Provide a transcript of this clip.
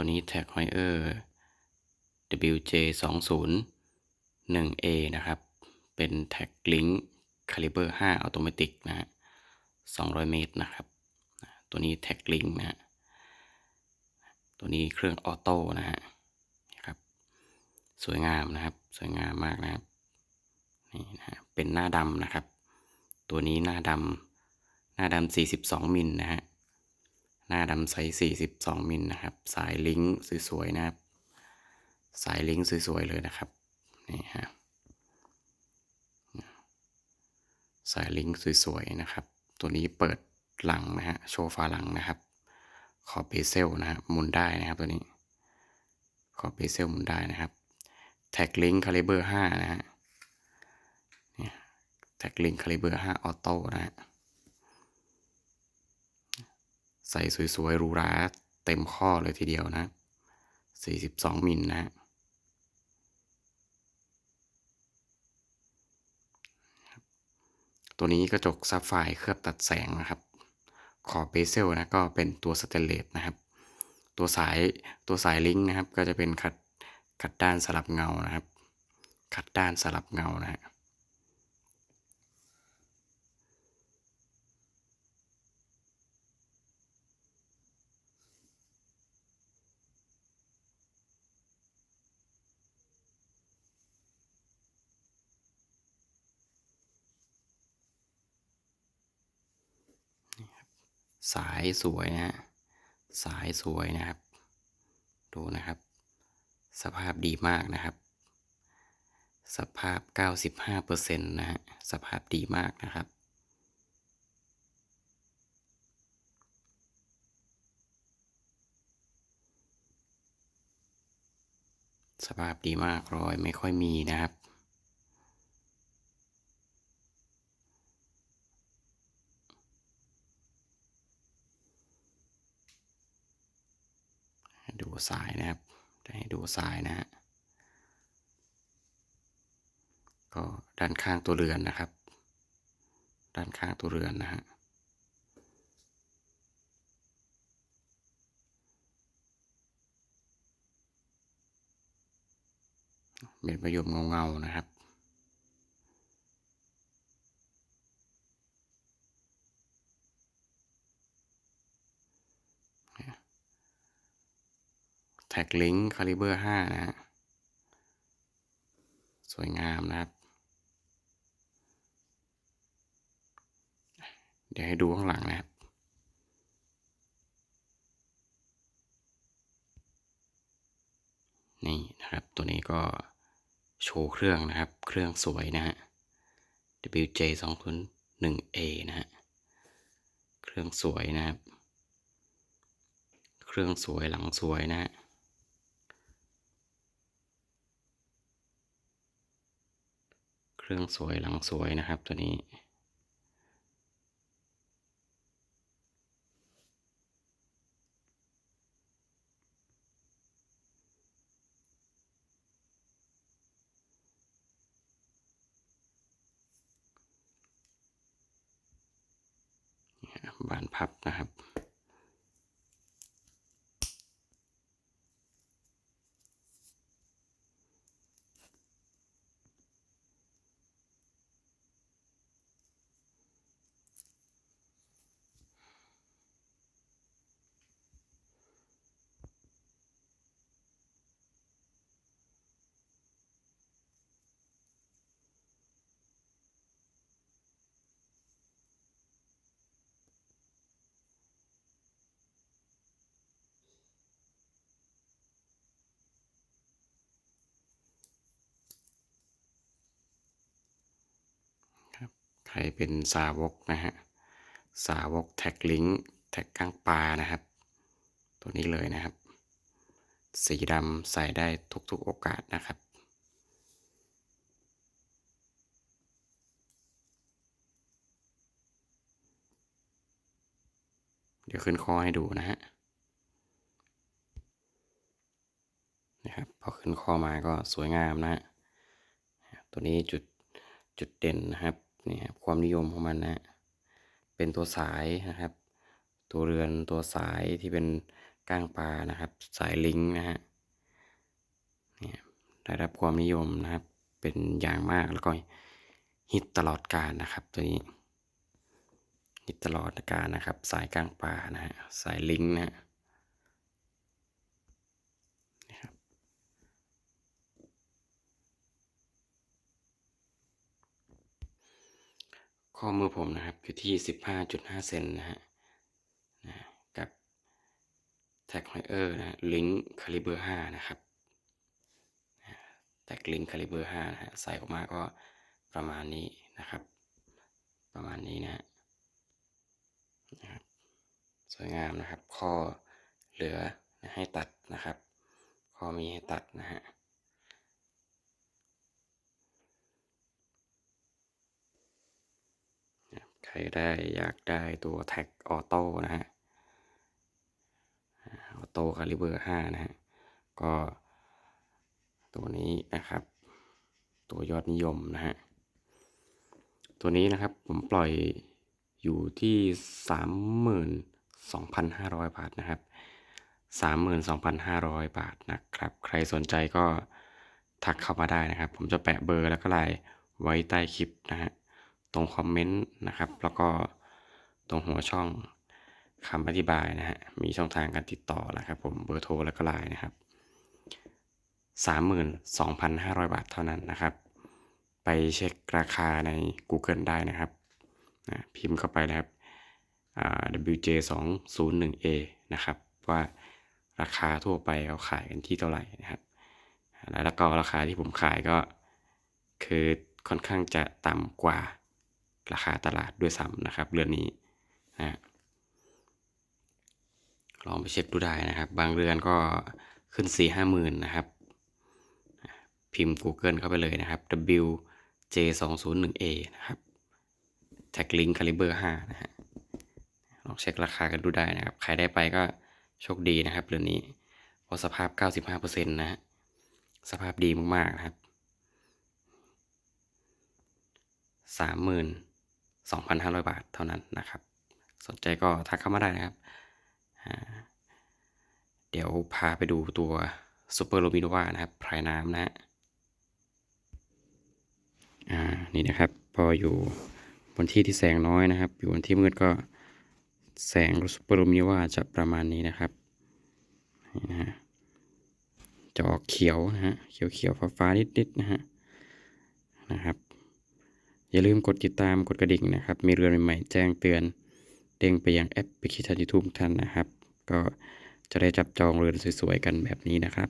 ตัวนี้แท็กไฮเออร์ WJ 2 0 1 A นะครับ เป็นแท็กลิงก์คาลิเบอร์5อัตโนมัตินะฮะ200 เมตรนะครับ ตัวนี้แท็กลิงก์นะฮะตัวนี้เครื่องออโต้นะฮะครับ สวยงามนะครับ สวยงามมากนะครับ นี่นะฮะเป็นหน้าดำนะครับ ตัวนี้หน้าดำหน้าดำ42 มิลนะฮะ หน้าดำไซส์42 มิลนะครับ สายลิงก์สวยๆนะครับ สายลิงก์สวยๆเลยนะครับ นี่ฮะ สายลิงก์สวยๆนะครับ ตัวนี้เปิดหลังนะฮะ โชว์ฝาหลังนะครับ ขอบเบเซลนะฮะหมุนได้นะครับตัวนี้ ขอบเบเซลหมุนได้นะครับ แท็กลิงก์คาลิเบอร์5นะฮะ แท็กลิงก์คาลิเบอร์5ออโต้นะฮะ ใส่สวยๆหรูหราเต็มข้อเลยทีเดียวนะ 42 มิลนะฮะตัวนี้กระจกซับไฟเคลือบตัดแสงนะครับ ขอบเบเซลนะก็เป็นตัวสเตนเลสนะครับ ตัวสายตัวสายลิงก์นะครับ ก็จะเป็นขัดขัดด้านสลับเงานะครับ ขัดด้านสลับเงานะฮะ สายสวยนะฮะสายสวยนะครับ ดูนะครับ สภาพดีมากนะครับ สภาพ 95%นะฮะสภาพดีมากนะครับสภาพดีมากรอยไม่ค่อยมีนะครับ สายนะครับจะให้ดูสายนะฮะก็ด้านข้างตัวเรือนนะครับ ด้านข้างตัวเรือนนะฮะเป็นประโยชน์เงาๆนะครับ แท็กลิงก์คาลิเบอร์5นะฮะ สวยงามนะครับ เดี๋ยวให้ดูข้างหลังนะครับนี่นะครับ ตัวนี้ก็โชว์เครื่องนะครับ เครื่องสวยนะฮะ WJ 2 0 1 A นะฮะ เครื่องสวยนะครับ เครื่องสวยหลังสวยนะฮะ ครื่องสวยหลังสวยนะครับตัวนี้ บานพับนะครับ ใครเป็นสาวกนะฮะ สาวกแท็กลิงก์แท็กก้างปลานะครับ ตัวนี้เลยนะครับ สีดำใส่ได้ทุกๆโอกาสนะครับเดี๋ยวขึ้นคอให้ดูนะฮะ นะครับ พอขึ้นคอมาก็สวยงามนะฮะ ตัวนี้จุดจุดเด่นนะครับ นี่ครับความนิยมของมันนะเป็นตัวสายนะครับ ตัวเรือนตัวสายที่เป็นก้างปลานะครับ สายลิงนะฮะเนี่ยได้รับความนิยมนะครับ เป็นอย่างมากแล้วก็ฮิตตลอดกาลนะครับ ตัวนี้ฮิตตลอดกาลนะครับ สายก้างปลานะฮะสายลิงนะฮะนะครับ ข้อมือผมนะครับอยู่ที่ 15.5 เซนนะฮะนะกับแท็กไฮเออร์นะลิงค์คาลิเบอร์5นะครับแท็กลิงค์คาลิเบอร์5นะฮะใส่ออกมาก็ประมาณนี้นะครับ ประมาณนี้นะฮะนะครับสวยงามนะครับ ข้อเหลือให้ตัดนะครับ ข้อมีให้ตัดนะฮะ ใครได้อยากได้ตัวแท็กออโต้นะฮะออโต้คาลิเบอร์ห้านะฮะ ก็ตัวนี้นะครับ ตัวยอดนิยมนะฮะ ตัวนี้นะครับผมปล่อยอยู่ที่สามหมื่นสองพันห้าร้อยบาทนะครับสามหมื่นสองพันห้าร้อยบาทนะครับ ใครสนใจก็ทักเข้ามาได้นะครับ ผมจะแปะเบอร์แล้วก็ไลน์ไว้ใต้คลิปนะฮะ ตรงคอมเมนต์นะครับ แล้วก็ตรงหัวช่องคำอธิบายนะฮะ มีช่องทางการติดต่อนะครับผมเบอร์โทรแล้วก็ไลน์นะครับสามหมื่นสองพันห้าร้อยบาทเท่านั้นนะครับ ไปเช็คราคาใน Google ได้นะครับนะพิมพ์เข้าไปนะครับอ่า WJ 2 0 1 A นะครับ ว่าราคาทั่วไปเขาขายกันที่เท่าไหร่นะครับ แล้วก็ราคาที่ผมขายก็คือค่อนข้างจะต่ำกว่า ราคาตลาดด้วยซ้ำนะครับเรือนนี้นะลองไปเช็คดูได้นะครับ บางเรือนก็ขึ้นสี่ห้าหมื่นนะครับ พิมพ์ Google เข้าไปเลยนะครับ WJ 2 0 1 A นะครับแท็กลิงคาลิเบอร์5นะฮะลองเช็คราคากันดูได้นะครับ ใครได้ไปก็โชคดีนะครับเรือนนี้เพราะสภาพ 95%นะฮะสภาพดีมาก ๆ นะครับสามหมื่น สองพันห้าร้อยบาทเท่านั้นนะครับ สนใจก็ทักเข้ามาได้นะครับ เดี๋ยวพาไปดูตัวซูเปอร์โรบิโนวานะครับพรายน้ำนะฮะอ่านี่นะครับ พออยู่บนที่ที่แสงน้อยนะครับ อยู่บนที่มืดก็แสงซูเปอร์โรบิโนวาจะประมาณนี้นะครับนี่นะฮะจะออกเขียวนะฮะเขียวเขียวฟ้าฟ้านิดๆนะฮะนะครับ อย่าลืมกดติดตามกดกระดิ่งนะครับ มีเรือนใหม่ๆแจ้งเตือน เด้งไปยังแอปพลิเคชันยูทูบท่านนะครับ ก็จะได้จับจองเรือนสวยๆกันแบบนี้นะครับ